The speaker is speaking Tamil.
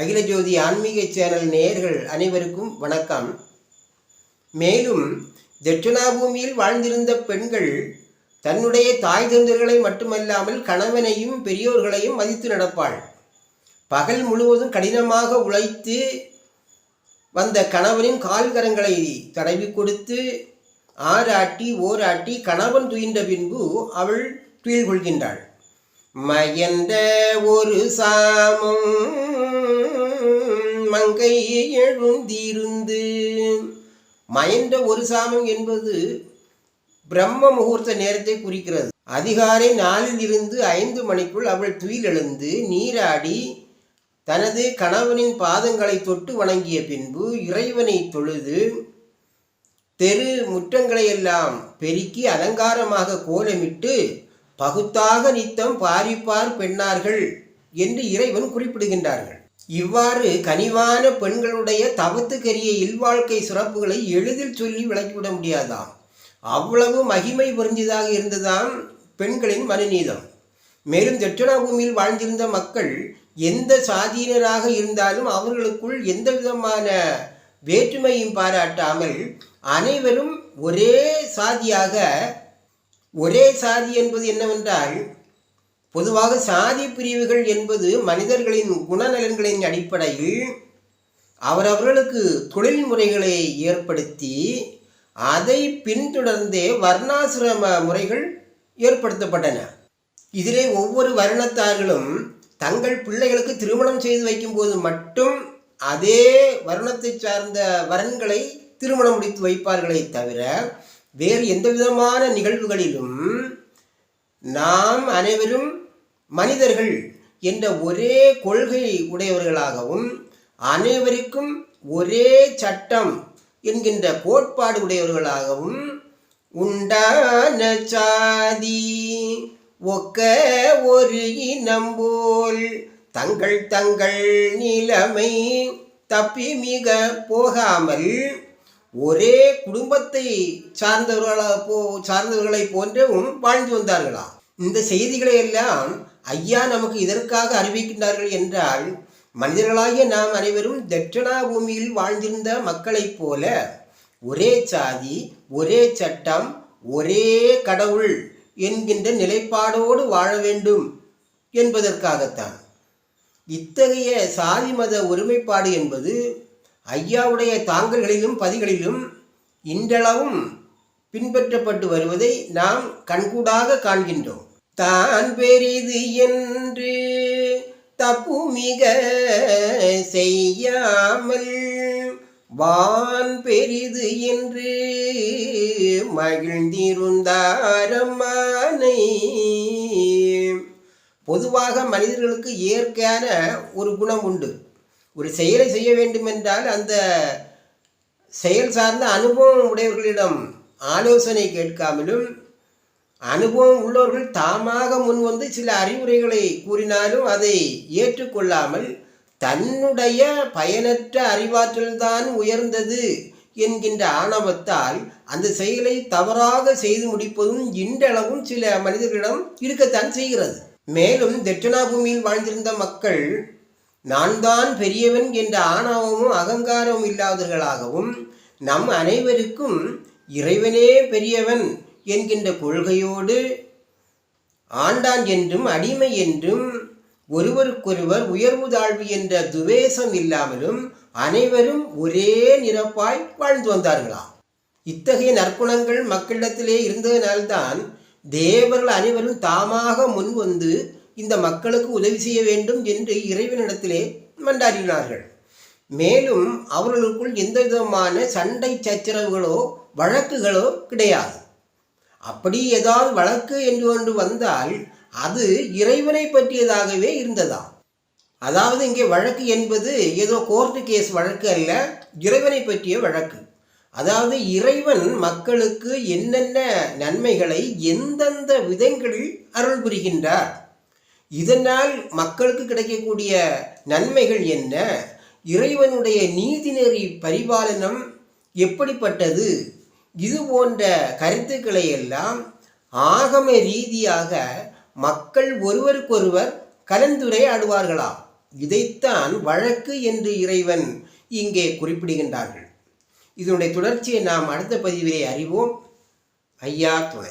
அகில ஜோதி ஆன்மீக சேனல் நேயர்கள் அனைவருக்கும் வணக்கம். மேலும் தட்சிணாபூமியில் வாழ்ந்திருந்த பெண்கள் தன்னுடைய தாய் தந்தர்களை மட்டுமல்லாமல் கணவனையும் பெரியோர்களையும் மதித்து நடப்பாள். பகல் முழுவதும் கடினமாக உழைத்து வந்த கணவனின் கால்கரங்களை தடவி கொடுத்து ஆராட்டி ஓராட்டி கணவன் துயின்ற பின்பு அவள் துயில் கொள்கின்றாள் மயந்த ஒரு சாமம் மங்கை எழுந்திருந்து. மயந்த ஒரு சாமம் என்பது பிரம்ம முகூர்த்த நேரத்தை குறிக்கிறது. அதிகாலை நாலில் இருந்து ஐந்து மணிக்குள் அவள் துயில் எழுந்து நீராடி தனது கணவனின் பாதங்களை தொட்டு வணங்கிய பின்பு இறைவனை தொழுது தெரு முற்றங்களை எல்லாம் பெருக்கி அலங்காரமாக கோலமிட்டு பகுத்தாக நித்தம் பாரிப்பார் பெண்ணார்கள் என்று இறைவன் குறிப்பிடுகின்றார்கள். இவ்வாறு கனிவான பெண்களுடைய தவத்துக்கரிய இல்வாழ்க்கை சிறப்புகளை எளிதில் சொல்லி விளக்கிவிட முடியாதாம். அவ்வளவு மகிமை புரிஞ்சதாக இருந்ததாம் பெண்களின் மனுநீதம். மேலும் தட்சிணாபூமியில் வாழ்ந்திருந்த மக்கள் எந்த சாதியினராக இருந்தாலும் அவர்களுக்குள் எந்த விதமான வேற்றுமையும் பாராட்டாமல் அனைவரும் ஒரே சாதியாக ஒரே சாதி என்பது என்னவென்றால் பொதுவாக சாதி பிரிவுகள் என்பது மனிதர்களின் குணநலன்களின் அடிப்படையில் அவரவர்களுக்கு தொழில் முறைகளை ஏற்படுத்தி அதை பின்தொடர்ந்தே வர்ணாசிரம முறைகள் ஏற்படுத்தப்பட்டன. இதிலே ஒவ்வொரு வருணத்தார்களும் தங்கள் பிள்ளைகளுக்கு திருமணம் செய்து வைக்கும்போது மட்டும் அதே வருணத்தை சார்ந்த வரன்களை திருமணம் முடித்து வைப்பார்களே தவிர வேறு எந்த விதமான நிகழ்வுகளிலும் நாம் அனைவரும் மனிதர்கள் என்ற ஒரே கொள்கை உடையவர்களாகவும் அனைவருக்கும் ஒரே சட்டம் என்கின்ற கோட்பாடு உடையவர்களாகவும் உண்டான சாதி ஒக்க ஒரு இனம் போல் தங்கள் தங்கள் நிலைமை தப்பி மிக போகாமல் ஒரே குடும்பத்தை சார்ந்தவர்களாக போ சார்ந்தவர்களை போன்றவும் வாழ்ந்து வந்தார்களா? இந்த செய்திகளை எல்லாம் ஐயா நமக்கு இதற்காக அறிவிக்கின்றார்கள் என்றால் மனிதர்களாகிய நாம் அனைவரும் தட்சிணா பூமியில் வாழ்ந்திருந்த மக்களைப் போல ஒரே சாதி ஒரே சட்டம் ஒரே கடவுள் என்கின்ற நிலைப்பாடோடு வாழ வேண்டும் என்பதற்காகத்தான். இத்தகைய சாதி மத ஒருமைப்பாடு என்பது ஐயாவுடைய தாங்கல்களிலும் பதிகளிலும் இன்றளவும் பின்பற்றப்பட்டு வருவதை நாம் கண்கூடாக காண்கின்றோம். தான் பெரிது என்று தப்பு மிக செய்யாமல் வான் பெரிது என்று மகிழ்ந்திருந்தாரம்மானை. பொதுவாக மனிதர்களுக்கு இயற்கையான ஒரு குணம் உண்டு. ஒரு செயலை செய்ய வேண்டுமென்றால் அந்த செயல் சார்ந்த அனுபவம் உடையவர்களிடம் ஆலோசனை கேட்காமலும் அனுபவம் உள்ளவர்கள் தாமாக முன் வந்து சில அறிவுரைகளை கூறினாலும் அதை ஏற்றுக்கொள்ளாமல் தன்னுடைய பயனற்ற அறிவாற்றல்தான் உயர்ந்தது என்கின்ற ஆணவத்தால் அந்த செயலை தவறாக செய்து முடிப்பதும் இன்றளவும் சில மனிதர்களிடம் இருக்கத்தான் செய்கிறது. மேலும் தட்சிணாபூமியில் வாழ்ந்திருந்த மக்கள் நான் தான் பெரியவன் என்ற ஆணவமும் அகங்காரமும் இல்லாதவர்களாகவும் நம் அனைவருக்கும் இறைவனே பெரியவன் என்கின்ற கொள்கையோடு ஆண்டான் என்றும் அடிமை என்றும் ஒருவருக்கொருவர் உயர்வு தாழ்வு என்ற துவேஷம் இல்லாமலும் அனைவரும் ஒரே நிரப்பாய் வாழ்ந்து வந்தார்களா? இத்தகைய நற்குணங்கள் மக்களிடத்திலே இருந்ததனால்தான் தேவர்கள் அனைவரும் தாமாக முன் வந்து இந்த மக்களுக்கு உதவி செய்ய வேண்டும் என்று இறைவனிடத்திலே மன்றாடினார்கள். மேலும் அவர்களுக்குள் எந்த விதமான சண்டை சச்சரவுகளோ வழக்குகளோ கிடையாது. அப்படி ஏதாவது வழக்கு என்று ஒன்று வந்தால் அது இறைவனை பற்றியதாகவே இருந்ததா அதாவது இங்கே வழக்கு என்பது ஏதோ கோர்ட்டு கேஸ் வழக்கு அல்ல இறைவனை பற்றிய வழக்கு. அதாவது இறைவன் மக்களுக்கு என்னென்ன நன்மைகளை எந்தெந்த விதங்களில் அருள் புரிகின்றார்? இதனால் மக்களுக்கு கிடைக்கக்கூடிய நன்மைகள் என்ன? இறைவனுடைய நீதிநெறி பரிபாலனம் எப்படிப்பட்டது? இது போன்ற கருத்துக்களை எல்லாம் ஆகம ரீதியாக மக்கள் ஒருவருக்கொருவர் கலந்துரையாடுவார்களாம் இதைத்தான் வழக்கு என்று இறைவன் இங்கே குறிப்பிடுகின்றார்கள். இதனுடைய தொடர்ச்சியை நாம் அடுத்த பதிவிலே அறிவோம். ஐயா துணை.